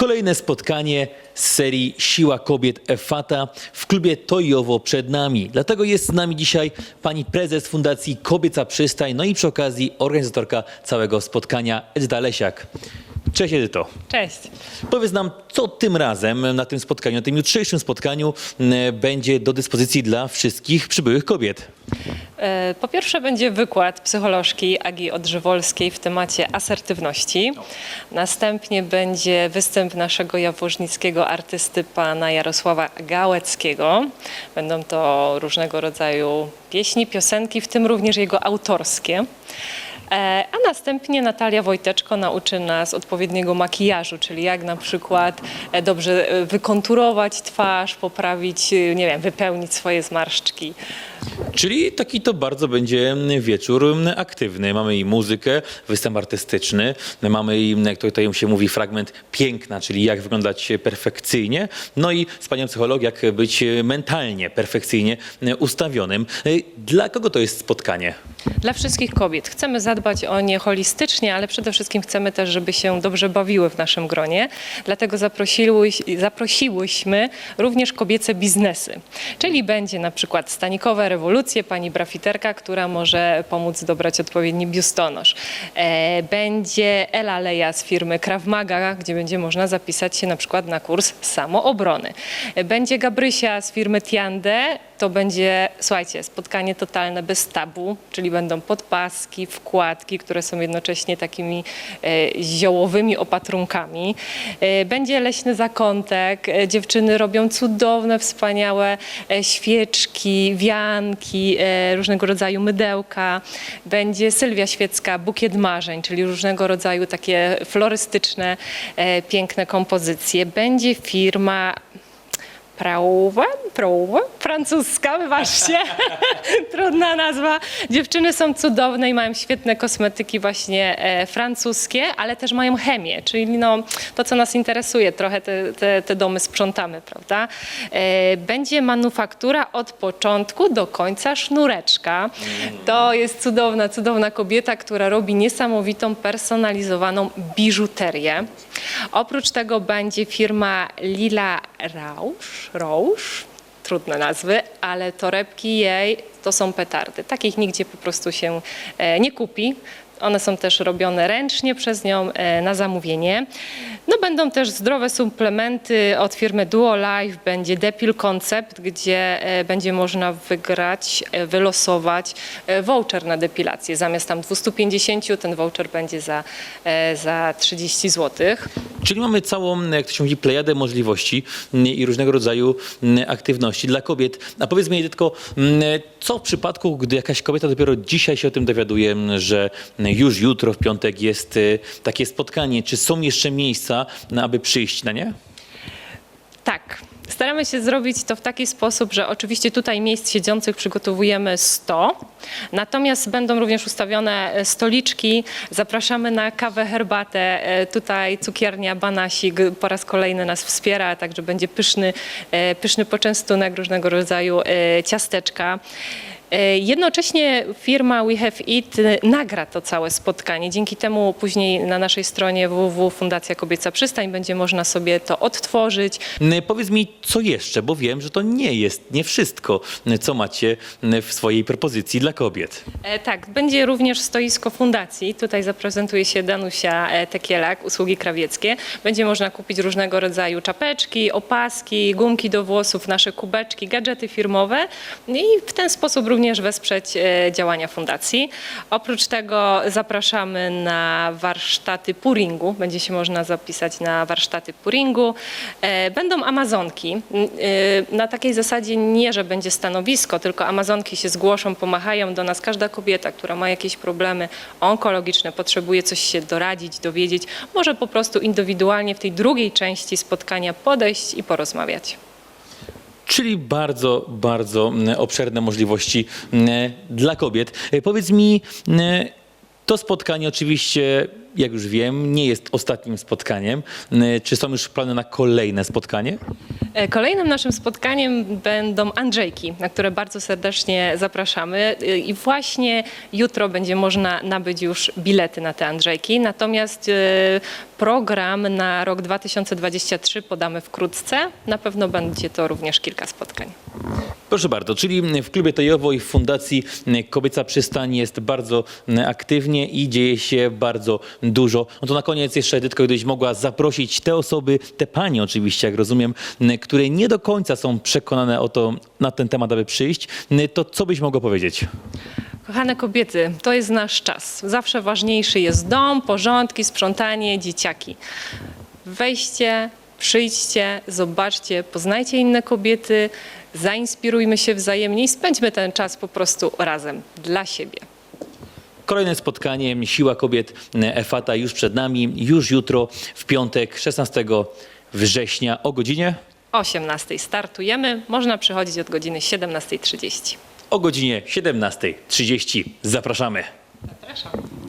Kolejne spotkanie z serii Siła Kobiet EFATA w klubie Tojowo przed nami. Dlatego jest z nami dzisiaj pani prezes Fundacji Kobieca Przystań, no i przy okazji organizatorka całego spotkania Edyta Lesiak. Cześć Edyto. Cześć. Powiedz nam, co tym razem na tym spotkaniu, na tym jutrzejszym spotkaniu m, będzie do dyspozycji dla wszystkich przybyłych kobiet. E, Po pierwsze będzie wykład psycholożki Agi Odrzewolskiej w temacie asertywności. Następnie będzie występ naszego jaworznickiego artysty pana Jarosława Gałeckiego. Będą to różnego rodzaju pieśni, piosenki, w tym również jego autorskie. E, A następnie Natalia Wojteczko nauczy nas odpowiedniego makijażu, czyli jak na przykład e, dobrze wykonturować twarz, poprawić, nie wiem, wypełnić swoje zmarszczki. Czyli taki to bardzo będzie wieczór aktywny. Mamy i muzykę, występ artystyczny, mamy i, jak tutaj się mówi, fragment piękna, czyli jak wyglądać perfekcyjnie, no i z panią psycholog, jak być mentalnie perfekcyjnie ustawionym. Dla kogo to jest spotkanie? Dla wszystkich kobiet. Chcemy zadbać o nie holistycznie, ale przede wszystkim chcemy też, żeby się dobrze bawiły w naszym gronie. Dlatego zaprosiłyś, zaprosiłyśmy również kobiece biznesy. Czyli będzie na przykład stanikowe rewolucje, pani brafiterka, która może pomóc dobrać odpowiedni biustonosz. E, będzie Ela Leja z firmy Krav Maga, gdzie będzie można zapisać się na przykład na kurs samoobrony. E, Będzie Gabrysia z firmy Tiande, to będzie, słuchajcie, spotkanie totalne bez tabu, czyli będą podpaski, wkładki, które są jednocześnie takimi e, ziołowymi opatrunkami. E, będzie leśny zakątek, e, dziewczyny robią cudowne, wspaniałe świeczki, wianki, różnego rodzaju mydełka. Będzie Sylwia Świecka, bukiet marzeń, czyli różnego rodzaju takie florystyczne, piękne kompozycje. Będzie firma Prauwa, Prauwa, francuska, wybaczcie, trudna nazwa. Dziewczyny są cudowne i mają świetne kosmetyki właśnie e, francuskie, ale też mają chemię, czyli no, to, co nas interesuje, trochę te, te, te domy sprzątamy, prawda? E, będzie manufaktura od początku do końca sznureczka. To jest cudowna, cudowna kobieta, która robi niesamowitą, personalizowaną biżuterię. Oprócz tego będzie firma Lila Rausch, Rausch, trudne nazwy, ale torebki jej to są petardy. Takich nigdzie po prostu się e, nie kupi. One są też robione ręcznie przez nią e, na zamówienie. No będą też zdrowe suplementy od firmy Duo Life. Będzie Depil Concept, gdzie e, będzie można wygrać, wylosować voucher na depilację. Zamiast tam 250 ten voucher będzie za, za 30 złotych. Czyli mamy całą, jak to się mówi, plejadę możliwości mm, i różnego rodzaju mm, aktywności dla kobiet. A powiedz mi tylko, mm, co w przypadku, gdy jakaś kobieta dopiero dzisiaj się o tym dowiaduje, że już jutro w piątek jest y, takie spotkanie. Czy są jeszcze miejsca, aby przyjść na nie? Tak. Staramy się zrobić to w taki sposób, że oczywiście tutaj miejsc siedzących przygotowujemy 100, natomiast będą również ustawione e, stoliczki. Zapraszamy na kawę, herbatę. E, Tutaj cukiernia Banasik po raz kolejny nas wspiera, także będzie pyszny, e, pyszny poczęstunek, różnego rodzaju ciasteczka. E, Jednocześnie firma We Have It e, nagra to całe spotkanie. Dzięki temu później na naszej stronie www Fundacja Kobieca Przystań będzie można sobie to odtworzyć. Mm, Powiedz mi, co jeszcze, bo wiem, że to nie jest, nie wszystko, co macie w swojej propozycji dla kobiet. E, tak, będzie również stoisko fundacji. Tutaj zaprezentuje się Danusia e, Tekielak, usługi krawieckie. Będzie można kupić różnego rodzaju czapeczki, opaski, gumki do włosów, nasze kubeczki, gadżety firmowe i w ten sposób również wesprzeć e, działania fundacji. Oprócz tego zapraszamy na warsztaty puringu. Będzie się można zapisać na warsztaty puringu. E, Będą Amazonki. E, Na takiej zasadzie nie, że będzie stanowisko, tylko Amazonki się zgłoszą, pomachają do nas. Każda kobieta, która ma jakieś problemy onkologiczne, potrzebuje coś się doradzić, dowiedzieć, może po prostu indywidualnie w tej drugiej części spotkania podejść i porozmawiać. Czyli bardzo, bardzo obszerne możliwości dla kobiet. E, Powiedz mi, to spotkanie oczywiście, jak już wiem, nie jest ostatnim spotkaniem. Mm, Czy są już plany na kolejne spotkanie? E, Kolejnym naszym spotkaniem będą Andrzejki, na które bardzo serdecznie zapraszamy. E, I właśnie jutro będzie można nabyć już bilety na te Andrzejki. Natomiast e, program na rok 2023 podamy wkrótce. Na pewno będzie to również kilka spotkań. Proszę bardzo, czyli w klubie Tojowo i w Fundacji Kobieca Przystań jest bardzo aktywnie i dzieje się bardzo dużo. No to na koniec jeszcze Edytko, gdybyś mogła zaprosić te osoby, te panie oczywiście, jak rozumiem, nie do końca są przekonane o to, na ten temat, aby przyjść, to co byś mogła powiedzieć? Kochane kobiety, to jest nasz czas. Zawsze ważniejszy jest dom, porządki, sprzątanie, dzieciaki. Wejdźcie, przyjdźcie, zobaczcie, poznajcie inne kobiety, zainspirujmy się wzajemnie i spędźmy ten czas po prostu razem, dla siebie. Kolejne spotkanie Siła Kobiet EFATA już przed nami, już jutro w piątek 16 września o godzinie 18 startujemy, można przychodzić od godziny 17.30. o godzinie 17.30. Zapraszamy. Zapraszam.